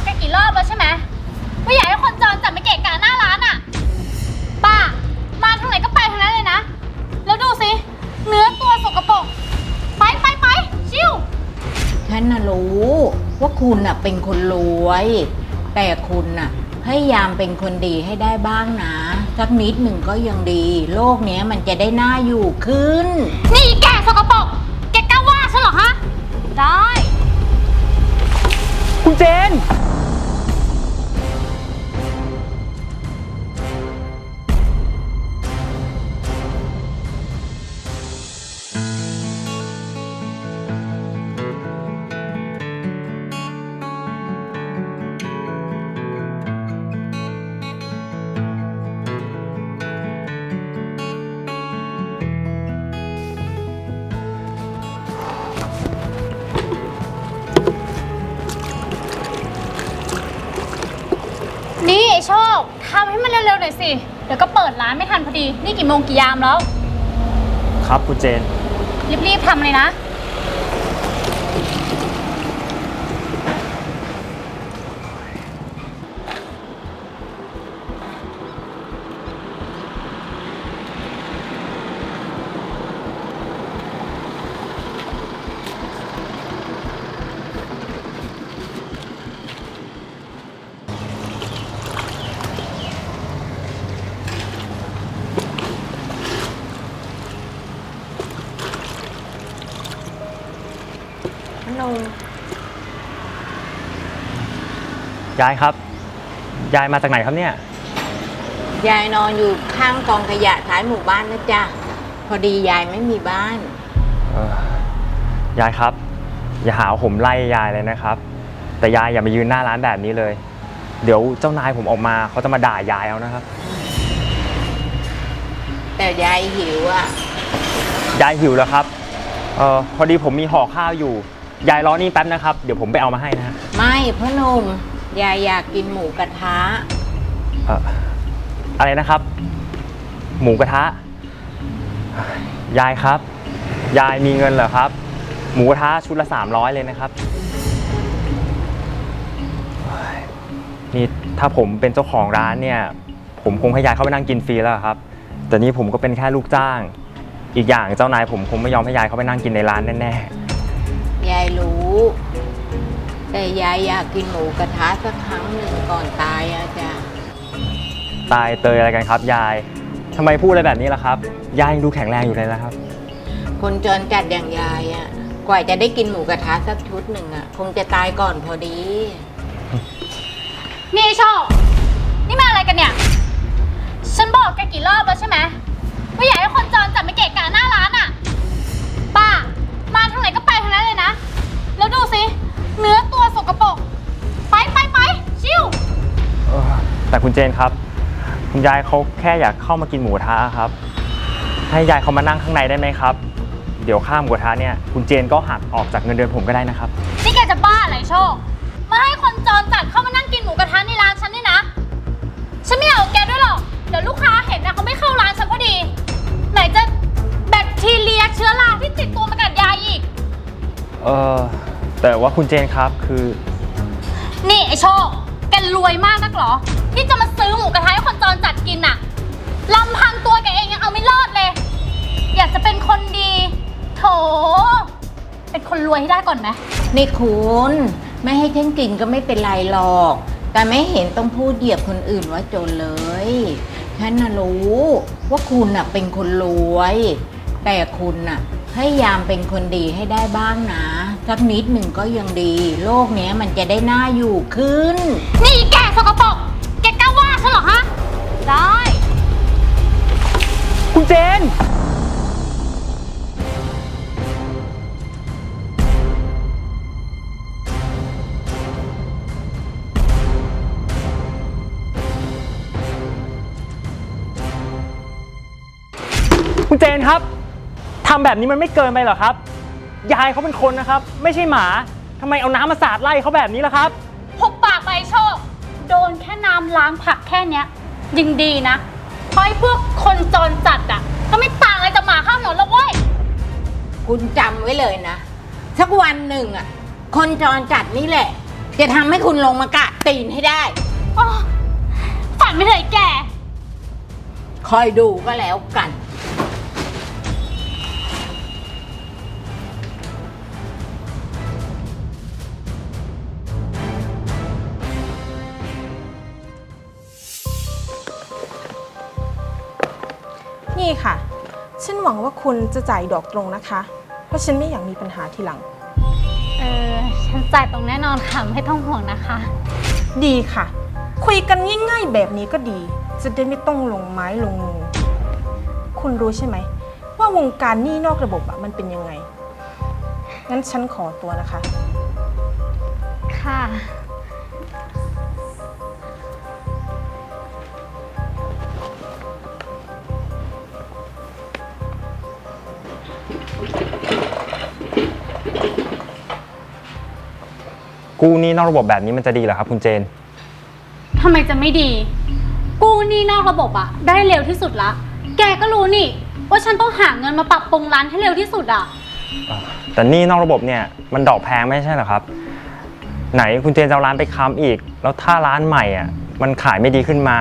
บอกแกกี่รอบแล้วใช่ไหมว่าอยากให้คนจรจัดมาเกะกะหน้าร้านอะป้ามาทางไหนก็ไปทางนั้นเลยนะ แล้วดูสิ เนื้อตัวสกปรกไปไปไปชิวฉันน่ะรู้ว่าคุณน่ะเป็นคนรวย แต่คุณน่ะพยายามเป็นคนดีให้ได้บ้างนะ สักนิดหนึ่งก็ยังดี โลกเนี้ยมันจะได้น่าอยู่ขึ้น นี่แกสกปรกแกกล้าว่าฉันเหรอฮะ ได้ คุณเจนนี่ อยสิ เดี๋ยวก็เปิดร้านไม่ทันพอดี นี่กี่โมงกี่ยามแล้ว ครับคุณเจน รีบๆทำเลยนะ นม ยายครับ ยายมาจากไหนครับเนี่ย ยายนอนอยู่ข้างกองขยะท้ายหมู่บ้านนะจ๊ะ พอดียายไม่มีบ้าน เอ่อยายครับ อย่าหาว่าผมไล่ยายเลยนะครับ แต่ยายอย่ามายืนหน้าร้านแบบนี้เลย เดี๋ยวเจ้านายผมออกมาเขาจะมาด่ายายเอานะครับ แต่ยายหิวอะ ยายหิวแล้วครับเออพอดีผมมีห่อข้าวอยู่ ยายรอนี่แป๊บนะครับ เดี๋ยวผมไปเอามาให้นะฮะไม่พ่อหนุ่ม ยายอยากกินหมูกระทะ เอ่ออะไรนะครับ หมูกระทะ ยายครับ ยายมีเงินเหรอครับ หมูกระทะชุดละ 300 เลยนะครับเฮ้ยนี่ถ้าผมเป็นเจ้าของร้านเนี่ย ผมคงให้ยายเข้าไปนั่งกินฟรีแล้วครับ แต่นี่ผมก็เป็นแค่ลูกจ้าง อีกอย่างเจ้านายผมคงไม่ยอมให้ยายเข้าไปนั่งกินในร้านแน่ยายรู้ แต่ยายอยากกินหมูกระทะสักครั้งหนึ่งก่อนตายอะจ้ะๆตายเตยอะไรกันครับยายทำไมพูดอะไรแบบนี้ล่ะครับ ยายยังดูแข็งแรงอยู่เลยนะครับ คนจรจัดอย่างยายอะกว่าจะได้กินหมูกระทะสักชุดหนึ่งอะคงจะตายก่อนพอดี นี่ไอโชค นี่มาอะไรกันเนี่ย ฉันบอกแกกี่รอบแล้วใช่ไหมว่าอยากให้คนจรจัดมาเกะกะหน้าร้านอะป้ามาทางไหนก็ไปทางนั้นเลยนะ แล้วดูสิ เนื้อตัวสกปรกไปไปไปชิวเออแต่คุณเจนครับ คุณยายเขาแค่อยากเข้ามากินหมูกระทะครับ ให้ยายเขามานั่งข้างในได้ไหมครับ เดี๋ยวค่าหมูกระทะเนี่ยคุณเจนก็หักออกจากเงินเดือนผมก็ได้นะครับ นี่แกจะบ้าอะไรโชค มาให้คนจรจัดเข้ามานั่งกินหมูกระทะในร้านฉันนี่นะ ฉันไม่เอาแกด้วยหรอก เดี๋ยวลูกค้าเห็นนะเขาไม่เข้าร้านฉันพอดี ไหนจะแบคทีเรียเชื้อราที่ติดตัวมากัดยายอีก เออ แต่ว่าคุณเจนครับคือนี่ไอโชค แกรวยมากนักเหรอ ที่จะมาซื้อหมูกระทะให้คนจรจัดกินน่ะลำพังตัวแกเองยังเอาไม่รอดเลย อยากจะเป็นคนดี โถ เป็นคนรวยให้ได้ก่อนไหม นี่คุณไม่ให้ฉันกินก็ไม่เป็นไรหรอก แต่ไม่เห็นต้องพูดเหยียบคนอื่นว่าจนเลยฉันน่ะรู้ว่าคุณน่ะเป็นคนรวย แต่คุณน่ะ พยายามเป็นคนดีให้ได้บ้างนะสักนิดหนึ่งก็ยังดี โลกเนี้ยมันจะได้น่าอยู่ขึ้น นี่แกสกปรกแกกล้าว่าฉันเหรอฮะ ได้ คุณเจน คุณเจนครับ ทำแบบนี้มันไม่เกินไปเหรอครับ ยายเขาเป็นคนนะครับ ไม่ใช่หมาทำไมเอาน้ำมาสาดไล่เขาแบบนี้ล่ะครับ หุบปากไปโชค โดนแค่น้ำล้างผักแค่เนี้ยยิงดีนะเพราะไอ้พวกคนจรจัดอะ ก็ไม่ต่างอะไรจากหมาข้างถนนหรอกเว้ย คุณจำไว้เลยนะ สักวันหนึ่งอะ คนจรจัดนี่แหละจจะทำให้คุณลงมากะตีนให้ได้อ๋อฝันไม่เลยแก คอยดูก็แล้วกันนี่ วังว่าคุณจะจ่ายดอกตรงนะคะ เพราะฉันไม่อยากมีปัญหาทีหลัง เออ ฉันจ่ายตรงแน่นอนค่ะ ไม่ต้องห่วงนะคะ ดีค่ะ คุยกันง่ายๆแบบนี้ก็ดี จะได้ไม่ต้องลงไม้ลงมือคุณรู้ใช่ไหม ว่าวงการหนี้นอกระบบอะมันเป็นยังไง งั้นฉันขอตัวนะคะ ค่ะ กู้หนี้นอกระบบแบบนี้มันจะดีเหรอครับ คุณเจน ทำไมจะไม่ดี กู้หนี้นอกระบบอะได้เร็วที่สุดละ แกก็รู้นี่ ว่าฉันต้องหาเงินมาปรับปรุงร้านให้เร็วที่สุดอะแต่หนี้นอกระบบเนี่ยมันดอกแพงไม่ใช่เหรอครับ ไหนคุณเจนจะเอาร้านไปค้ำอีก แล้วถ้าร้านใหม่อะมันขายไม่ดีขึ้นมา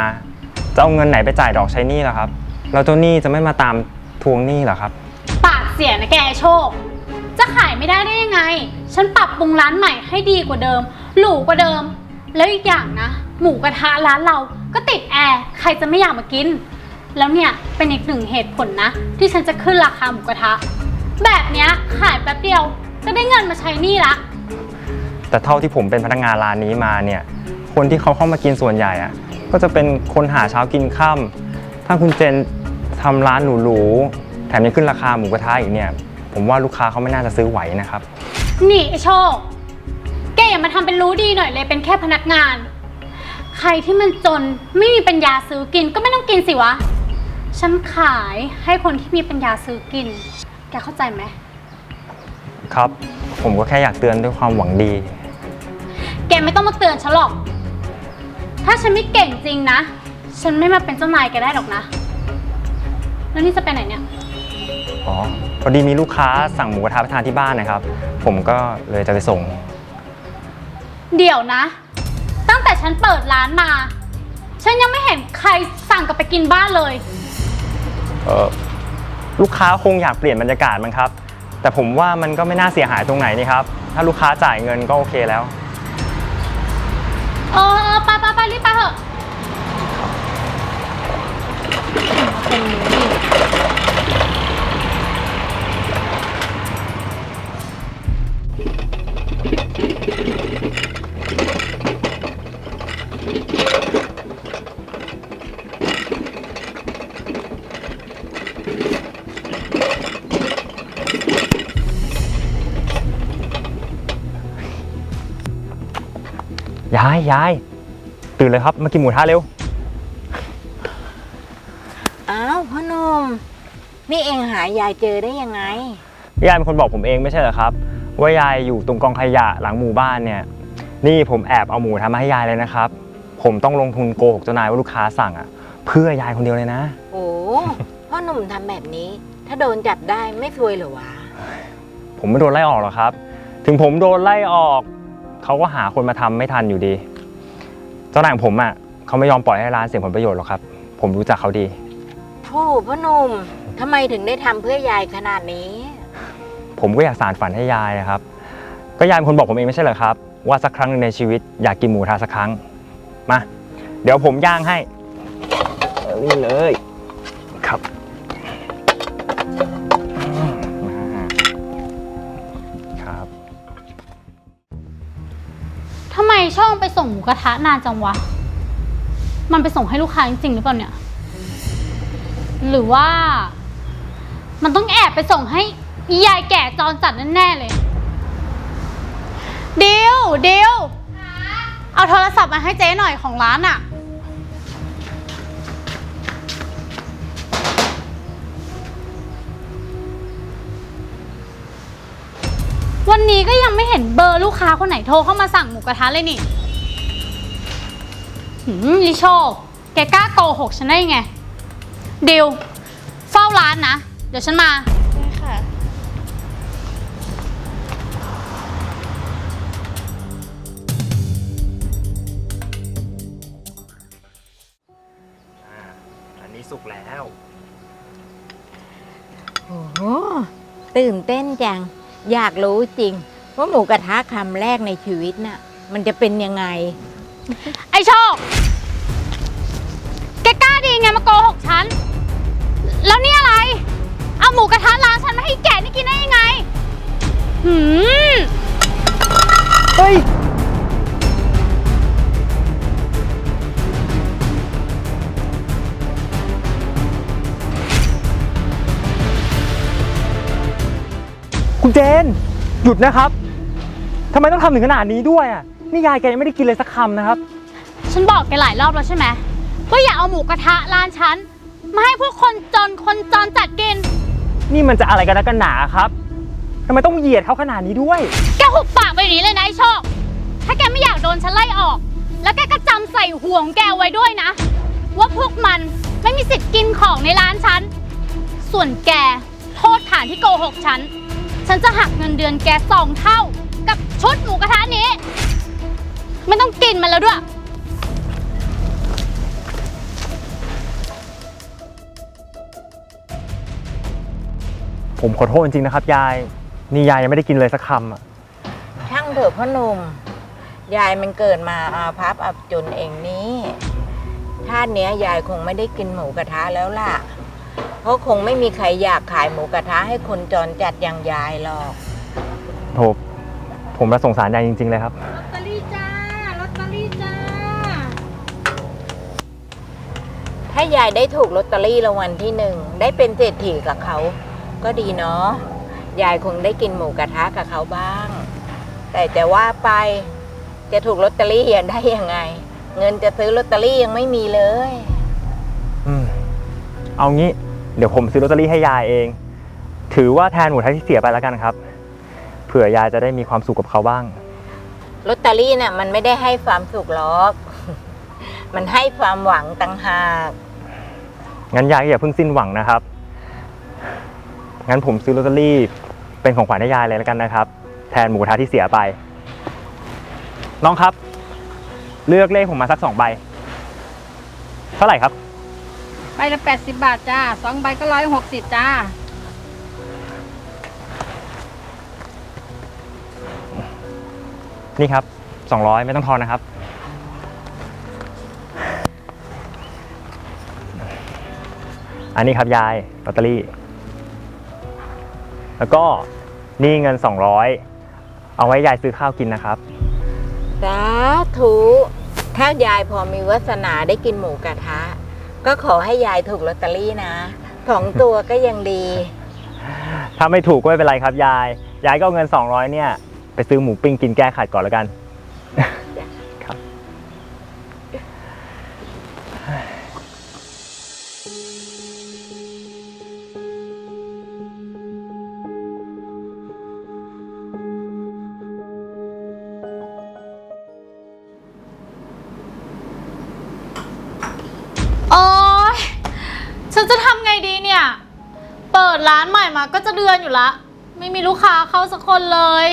จะเอาเงินไหนไปจ่ายดอกใช้หนี้ล่ะครับ แล้วเจ้าหนี้จะไม่มาตามทวงหนี้เหรอครับ ปากเสียนะแกไอ้โชค จะขายไม่ได้ได้ยังไง ฉันปรับปรุงร้านใหม่ให้ดีกว่าเดิม หรูกว่าเดิม แล้วอีกอย่างนะ หมูกระทะร้านเราก็ติดแอร์ ใครจะไม่อยากมากิน แล้วเนี่ยเป็นอีกหนึ่งเหตุผลนะ ที่ฉันจะขึ้นราคาหมูกระทะ แบบเนี้ยขายแป๊บเดียว ก็ได้เงินมาใช้หนี้ละ แต่เท่าที่ผมเป็นพนักงานร้านนี้มาเนี่ย คนที่เขาเข้ามากินส่วนใหญ่อะก็จะเป็นคนหาเช้ากินค่ำถ้าคุณเจนทำร้านหรูๆแถมยังขึ้นราคาหมูกระทะอีกเนี่ย ผมว่าลูกค้าเขาไม่น่าจะซื้อไหวนะครับ นี่ไอโชค แกอย่ามาทำเป็นรู้ดีหน่อยเลยเป็นแค่พนักงาน ใครที่มันจนไม่มีปัญญาซื้อกินก็ไม่ต้องกินสิวะ ฉันขายให้คนที่มีปัญญาซื้อกิน แกเข้าใจไหม ครับ ผมก็แค่อยากเตือนด้วยความหวังดี แกไม่ต้องมาเตือนฉันหรอก ถ้าฉันไม่เก่งจริงนะ ฉันไม่มาเป็นเจ้านายแกได้หรอกนะ แล้วนี่จะไปไหนเนี่ย อ๋อพอดีมีลูกค้าสั่งหมูกระทะไปทานที่บ้านนะครับ ผมก็เลยจะไปส่ง เดี๋ยวนะ ตั้งแต่ฉันเปิดร้านมา ฉันยังไม่เห็นใครสั่งกลับไปกินบ้านเลย เออลูกค้าคงอยากเปลี่ยนบรรยากาศมั้งครับ แต่ผมว่ามันก็ไม่น่าเสียหายตรงไหนนี่ครับ ถ้าลูกค้าจ่ายเงินก็โอเคแล้ว เออเออไปไปไปรีบไปเถอะยาย ยาย ตื่นเลยครับ มากินหมูทะเร็ว อ้าวพ่อหนุ่มนี่เองหายายเจอได้ยังไง ยายเป็นคนบอกผมเองไม่ใช่เหรอครับ ว่ายายอยู่ตรงกองขยะหลังหมู่บ้านเนี่ย นี่ผมแอบเอาหมูทำมาให้ยายเลยนะครับ ผมต้องลงทุนโกหกเจ้านายว่าลูกค้าสั่งอะ เพื่อยายคนเดียวเลยนะ โอ้พ่อหนุ่มทำแบบนี้ ถ้าโดนจับได้ไม่ซวยเหรอวะ ผมไม่โดนไล่ออกหรอกครับ ถึงผมโดนไล่ออก เขาก็หาคนมาทำไม่ทันอยู่ดี เจ้านายของผมอะเขาไม่ยอมปล่อยให้ร้านเสียผลประโยชน์หรอกครับ ผมรู้จักเขาดีโธ่พ่อหนุ่มทำไมถึงได้ทำเพื่อยายขนาดนี้ ผมก็อยากสานฝันให้ยายนะครับ ก็ยายเป็นคนบอกผมเองไม่ใช่เหรอครับ ว่าสักครั้งหนึ่งในชีวิตอยากกินหมูทะสักครั้ง มา เดี๋ยวผมย่างให้เอานี่เลย ช่องไปส่งหมูกระทะนานจังวะ มันไปส่งให้ลูกค้าจริงๆหรือเปล่าเนี่ย หรือว่า มันต้องแอบไปส่งให้อียายแก่จรจัดแน่ๆเลยดิวดิวเอาโทรศัพท์มาให้เจ๊หน่อยของร้านอะ วันนี้ก็ยังไม่เห็นเบอร์ลูกค้าคนไหนโทรเข้ามาสั่งหมูกระทะเลยนี่หืมนิโชค แกกล้าโกหกฉันได้ยังไง ดิว เฝ้าร้านนะ เดี๋ยวฉันมา ได้ค่ะอันนี้สุกแล้ว โอ้โหตื่นเต้นจัง อยากรู้จริง ว่าหมูกระทะคำแรกในชีวิตน่ะ มันจะเป็นยังไง ไอโชค แกกล้าดีไงมาโกหกฉัน ยุดนะครับทำไมต้องทำถึงขนาดนี้ด้วยอะนี่ยายแกยังไม่ได้กินเลยสักคำนะครับ ฉันบอกแกหลายรอบแล้วใช่ไหมว่าอย่าเอาหมูกระทะร้านฉัน มาให้พวกคนจนคนจรจัดกิน นี่มันจะอะไรกันนักกันหนาครับทำไมต้องเหยียดเขาขนาดนี้ด้วย แกหุบปากไปอย่างนี้เลยนะไอ้โชค ถ้าแกไม่อยากโดนฉันไล่ออก แล้วแกก็จำใส่ห่วของแกไว้ด้วยนะ ว่าพวกมันไม่มีสิทธิ์กินของในร้านฉัน ส่วนแกโทษฐานที่โกหกฉัน ฉันจะหักเงินเดือนแกสองเท่า กับชุดหมูกระทะนี้ ไม่ต้องกินมันแล้วด้วย ผมขอโทษจริงๆนะครับ ยาย นี่ยายยังไม่ได้กินเลยสักคำอะช่างเถอะพ่อหนุ่ม ยายมันเกิดมาอาภัพอับจนเองนี้ชาติเนี้ยยายคงไม่ได้กินหมูกระทะแล้วล่ะ เพราะคงไม่มีใครอยากขายหมูกระทะให้คนจรจัดอย่างยายหรอกโถผมละสงสารยายจริง ๆ เลยครับ ลอตเตอรี่จ้า ลอตเตอรี่จ้า ถ้ายายได้ถูกลอตเตอรี่รางวัลที่หนึ่งได้เป็นเศรษฐีกับเขา ก็ดีเนาะยายคงได้กินหมูกระทะกับเขาบ้าง แต่จะว่าไปจะถูกลอตเตอรี่ยังได้ยังไง เงินจะซื้อลอตเตอรี่ยังไม่มีเลย อืม เอางี้ เดี๋ยวผมซื้อลอตเตอรี่ให้ยายเอง ถือว่าแทนหมูทะที่เสียไปแล้วกันครับ เผื่อยายจะได้มีความสุขกับเขาบ้าง ลอตเตอรี่น่ะมันไม่ได้ให้ความสุขหรอก มันให้ความหวังต่างหาก งั้นยายก็อย่าเพิ่งสิ้นหวังนะครับ งั้นผมซื้อลอตเตอรี่เป็นของขวัญให้ยายเลยแล้วกันนะครับ แทนหมูกระทะที่เสียไป น้องครับ เลือกเลขผมมาสักสองใบ เท่าไหร่ครับ ใบละ80บาทจ้าสองใบก็ร้อยหกสิบจ้า นี่ครับสองร้อยไม่ต้องทอนนะครับ อันนี้ครับยายลอตเตอรี่ แล้วก็นี่เงิน 200 เอาไว้ยายซื้อข้าวกินนะครับ สาธุ ถ้ายายพอมีวาสนาได้กินหมูกระทะ ก็ขอให้ยายถูกลอตเตอรี่นะสองตัวก็ยังดี ถ้าไม่ถูกก็ไม่เป็นไรครับยาย ยายก็เอาเงิน 200เนี่ยไปซื้อหมูปิ้งกินแก้ขัดก่อนแล้วกันานใหม่มาก็จะเดือนอยู่ละ ไม่มีลูกค้าเข้าสักคนเลย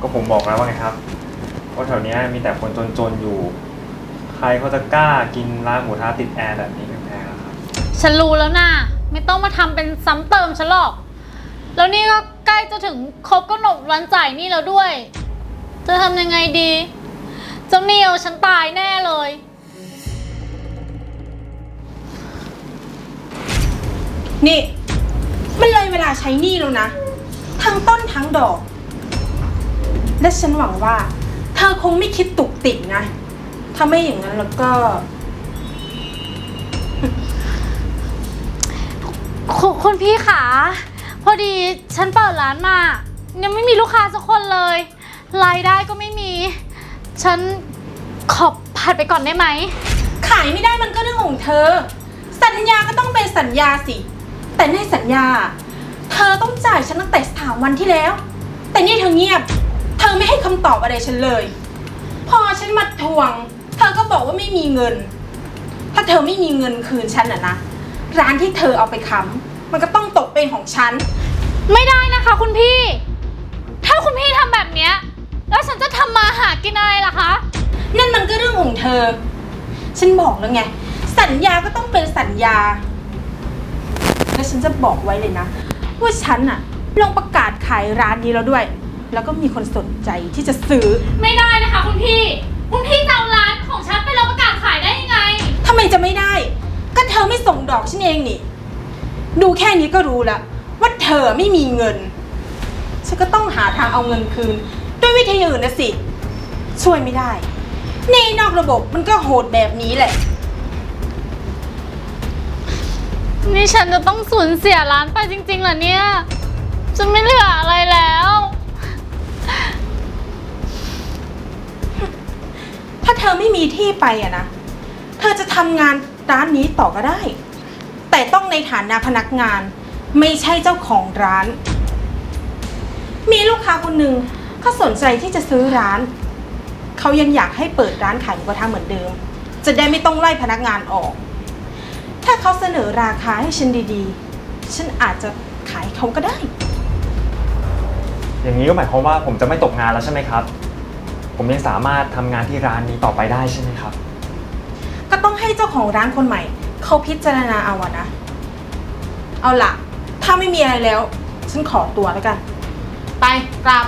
ก็ผมบอกแล้วว่าไงครับว่าแถวเนี้ยมีแต่คนจนๆอยู่ ใครเขาจะกล้ากินร้านหมูทะติดแอร์แบบนี้แพงๆอะครับ ฉันรู้แล้วนะไม่ต้องมาทำเป็นซ้ำเติมฉันหรอก แล้วนี่ก็ใกล้จะถึงครบกำหนดวันจ่ายหนี่แล้วด้วย จะทำยังไงดี เจ้าหนี้เอาฉันตายแน่เลย นี่ มันเลยเวลาใช้หนี้แล้วนะ ทั้งต้นทั้งดอก และฉันหวังว่า เธอคงไม่คิดตุกติกนะ ถ้าไม่อย่างนั้นแล้วก็ คุคุณพี่ขาพอดีฉันเปิดร้านมา ยังไม่มีลูกค้าสักคนเลย รายได้ก็ไม่มี ฉันขอผัดไปก่อนได้ไหม ขายไม่ได้มันก็เรื่องของเธอ สัญญาก็ต้องเป็นสัญญาสิ แต่ในสัญญา เธอต้องจ่ายฉันตั้งแต่สามวันที่แล้ว แต่นี่เธอเงียบ เธอไม่ให้คำตอบอะไรฉันเลย พอฉันมาทวง เธอก็บอกว่าไม่มีเงิน ถ้าเธอไม่มีเงินคืนฉันอะนะ ร้านที่เธอเอาไปค้ำมันก็ต้องตกเป็นของฉัน ไม่ได้นะคะคุณพี่ ถ้าคุณพี่ทำแบบเนี้ย แล้วฉันจะทำมาหากินอะไรล่ะคะ นั่นมันก็เรื่องของเธอ ฉันบอกแล้วไง สัญญาก็ต้องเป็นสัญญา และฉันจะบอกไว้เลยนะ ว่าฉันอะลองประกาศขายร้านนี้แล้วด้วย แล้วก็มีคนสนใจที่จะซื้อไม่ได้นะคะคุณพี่ คุณพี่จะเอาร้านของฉันไปเราประกาศขายได้ยังไง ทำไมจะไม่ได้ ก็เธอไม่ส่งดอกฉันเองนี่ ดูแค่นี้ก็รู้แล้วว่าเธอไม่มีเงิน ฉันก็ต้องหาทางเอาเงินคืน ด้วยวิธีอื่นนะสิ ช่วยไม่ได้หนี่นอกระบบมันก็โหดแบบนี้แหละ นี่ฉันจะต้องสูญเสียร้านไปจริงๆเหรอเนี่ยจะไม่เหลืออะไรแล้ว ถ้าเธอไม่มีที่ไปอะนะ เธอจะทำงานร้านนี้ต่อก็ได้ แต่ต้องในฐานะพนักงาน ไม่ใช่เจ้าของร้าน มีลูกค้าคนหนึ่งเขาสนใจที่จะซื้อร้าน เขายังอยากให้เปิดร้านขายหมูกระทะเหมือนเดิม จะได้ไม่ต้องไล่พนักงานออก ถ้าเขาเสนอราคาให้ฉันดีๆ ฉันอาจจะขายเขาก็ได้ อย่างนี้ก็หมายความว่าผมจะไม่ตกงานแล้วใช่ไหมครับ ผมยังสามารถทำงานที่ร้านนี้ต่อไปได้ใช่ไหมครับ ก็ต้องให้เจ้าของร้านคนใหม่ เขาพิจารณาเอาอะนะ เอาล่ะ ถ้าไม่มีอะไรแล้ว ฉันขอตัวแล้วกัน ไปกลับ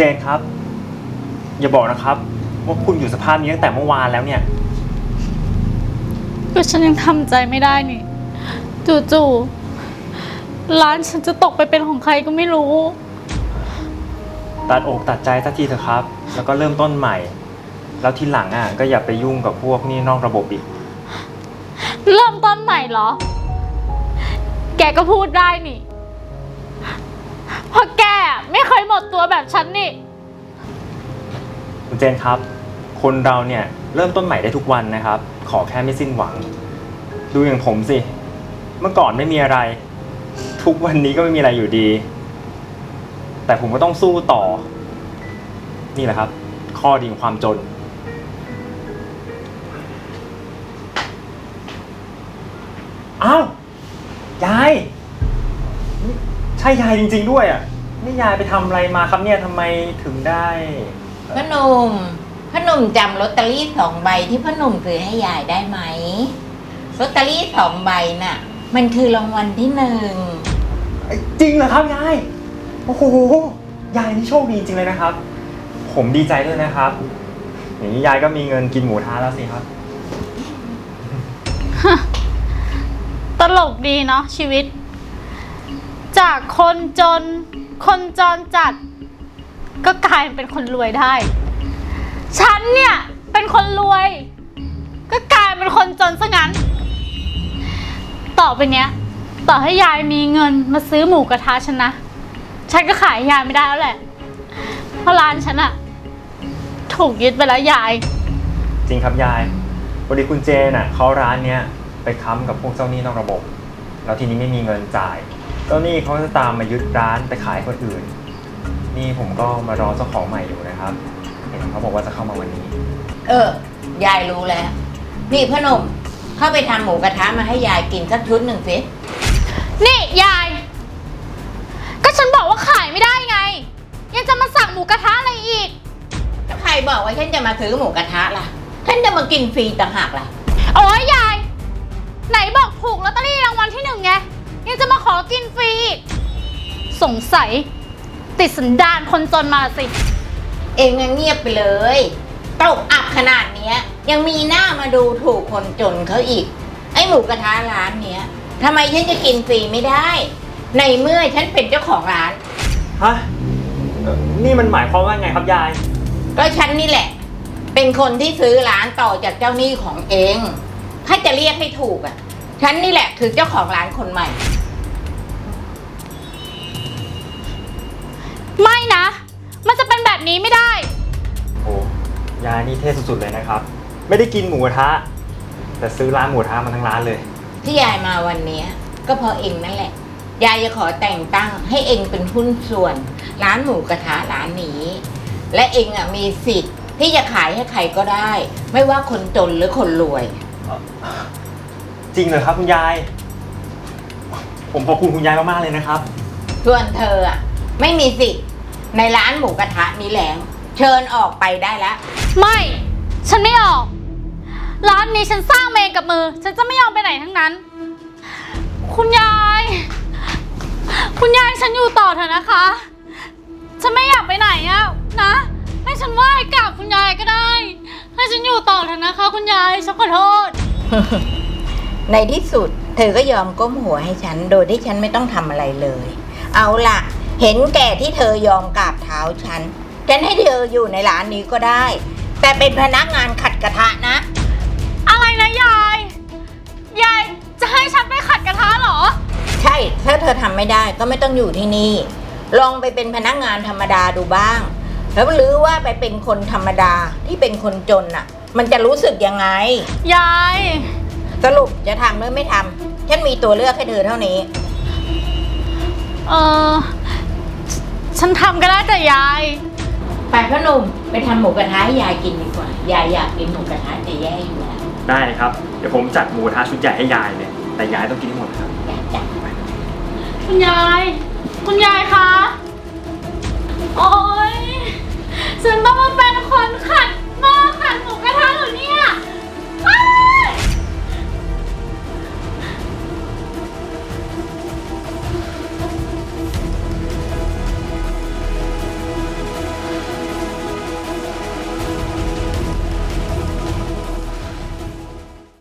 เจนครับ อย่าบอกนะครับ ว่าคุณอยู่สภาพนี้ตั้งแต่เมื่อวานแล้วเนี่ย ก็ฉันยังทำใจไม่ได้นี่จู่ๆร้านฉันจะตกไปเป็นของใครก็ไม่รู้ ตัดอกตัดใจสักทีเถอะครับ แล้วก็เริ่มต้นใหม่ แล้วทีหลังอะก็อย่าไปยุ่งกับพวกหนี้นอกระบบอีก เริ่มต้นใหม่เหรอ แกก็พูดได้นี่ เพราะแกไม่เคยหมดตัวแบบฉันนี่ คุณเจนครับ คนเราเนี่ยเริ่มต้นใหม่ได้ทุกวันนะครับ ขอแค่ไม่สิ้นหวัง ดูอย่างผมสิ เมื่อก่อนไม่มีอะไร ทุกวันนี้ก็ไม่มีอะไรอยู่ดี แต่ผมก็ต้องสู้ต่อ นี่แหละครับ ข้อดีของความจน อ้าว ยายนี่ ใช่ยายจริง ๆ ด้วยอะนี่ยายไปทำอะไรมาครับเนี่ยทำไมถึงได้ พ่อหนุ่มพ่อหนุ่มจำลอตเตอรี่สองใบที่พ่อหนุ่มซื้อให้ยายได้ไหมลอตเตอรี่สองใบน่ะ มันคือรางวัลที่หนึ่งจริงเหรอครับยายโอ้โหยายนี่โชคดีจริงเลยนะครับ ผมดีใจด้วยนะครับอย่างนี้ยายก็มีเงินกินหมูทะแล้วสิครับ ตลกดีเนาะชีวิต จากคนจน คนจรจัด ก็กลายเป็นคนรวยได้ ฉันเนี่ย เป็นคนรวย ก็กลายเป็นคนจนซะงั้น ต่อไปเนี้ย ต่อให้ยายมีเงินมาซื้อหมูกระทะฉันนะ ฉันก็ขายยายไม่ได้แล้วแหละ เพราะร้านฉันอะถูกยึดไปแล้วยาย จริงครับยายพอดีคุณเจนอะเขาร้านเนี้ยไปค้ำกับพวกเจ้าหนี้นอกระบบ แล้วทีนี้ไม่มีเงินจ่าย เจ้าหนี้เขาจะตามมายึดร้านไปขายคนอื่น นี่ผมก็มารอเจ้าของใหม่อยู่นะครับ เห็นเขาบอกว่าจะเข้ามาวันนี้ เออ ยายรู้แล้ว นี่พ่อหนุ่มเข้าไปทำหมูกระทะมาให้ยายกินสักชุดหนึ่งสิ นี่ยาย ก็ฉันบอกว่าขายไม่ได้ไง ยังจะมาสั่งหมูกระทะอะไรอีกถ้าใครบอกว่าฉันจะมาซื้อหมูกระทะล่ะ ฉันจะมากินฟรีต่างหากล่ะ โอ้ยยาย ไหนบอกถูกลอตเตอรี่รางวัลที่หนึ่งไง ยังจะมาขอกินฟรีอีกสงสัย ติดสันดานคนจนมาสิ เองยังเงียบไปเลยตกอับขนาดเนี้ย ยังมีหน้ามาดูถูกคนจนเขาอีก ไอ้หมูกระทะร้านเนี้ยทำไมฉันจะกินฟรีไม่ได้ ในเมื่อฉันเป็นเจ้าของร้าน ฮะเอ่อนี่มันหมายความว่าไงครับยาย ก็ฉันนี่แหละ เป็นคนที่ซื้อร้านต่อจากเจ้าหนี้ของเอง ถ้าจะเรียกให้ถูกอะ ฉันนี่แหละคือเจ้าของร้านคนใหม่ ไม่นะ มันจะเป็นแบบนี้ไม่ได้ โอ้ยายนี่เท่สุดๆเลยนะครับ ไม่ได้กินหมูกระทะ แต่ซื้อร้านหมูกระทะมาทั้งร้านเลย ที่ยายมาวันเนี้ย ก็เพราะเองนั่นแหละ ยายจะขอแต่งตั้งให้เองเป็นหุ้นส่วน ร้านหมูกระทะร้านนี้ และเองอะมีสิทธิ์ที่จะขายให้ใครก็ได้ ไม่ว่าคนจนหรือคนรวย จริงเหรอครับคุณยาย ผมขอบคุณคุณยายมากๆเลยนะครับ ส่วนเธออะไม่มีสิทธิ์ในร้านหมูกระทะนี้แล้ว เชิญออกไปได้แล้ว ไม่ ฉันไม่ออก ร้านนี้ฉันสร้างมาเองกับมือ ฉันจะไม่ยอมไปไหนทั้งนั้น คุณยาย คุณยายฉันอยู่ต่อเถอะนะคะ ฉันไม่อยากไปไหนอะนะ ให้ฉันไหว้กราบคุณยายก็ได้ ให้ฉันอยู่ต่อเถอะนะคะ คุณยาย ฉันขอโทษ ในที่สุด เธอก็ยอมก้มหัวให้ฉัน โดยที่ฉันไม่ต้องทำอะไรเลย เอาล่ะ เห็นแก่ที่เธอยอมกราบเท้าฉัน ฉันให้เธออยู่ในร้านนี้ก็ได้ แต่เป็นพนักงานขัดกระทะนะ อะไรนะยาย ยายจะให้ฉันไปขัดกระทะเหรอ ใช่ ถ้าเธอทำไม่ได้ก็ไม่ต้องอยู่ที่นี่ ลองไปเป็นพนักงานธรรมดาดูบ้าง แล้วหรือว่าไปเป็นคนธรรมดาที่เป็นคนจนน่ะ มันจะรู้สึกยังไง ยาย สรุปจะทำหรือไม่ทำฉันมีตัวเลือกให้เธอเท่านี้ เออฉันทำก็ได้แต่ยาย ไปพ่อหนุ่มไปทำหมูกระทะให้ยายกินดีกว่ายายอยากกินหมูกระทะจะแย่อยู่แล้วได้เลยครับ เดี๋ยวผมจัดหมูกระทะชุดใหญ่ให้ยายเลย แต่ยายต้องกินให้หมดนะครับ อยากจัดคุณยาย คุณยายคะ โอ๊ย ฉันต้องมาเป็นคนขัด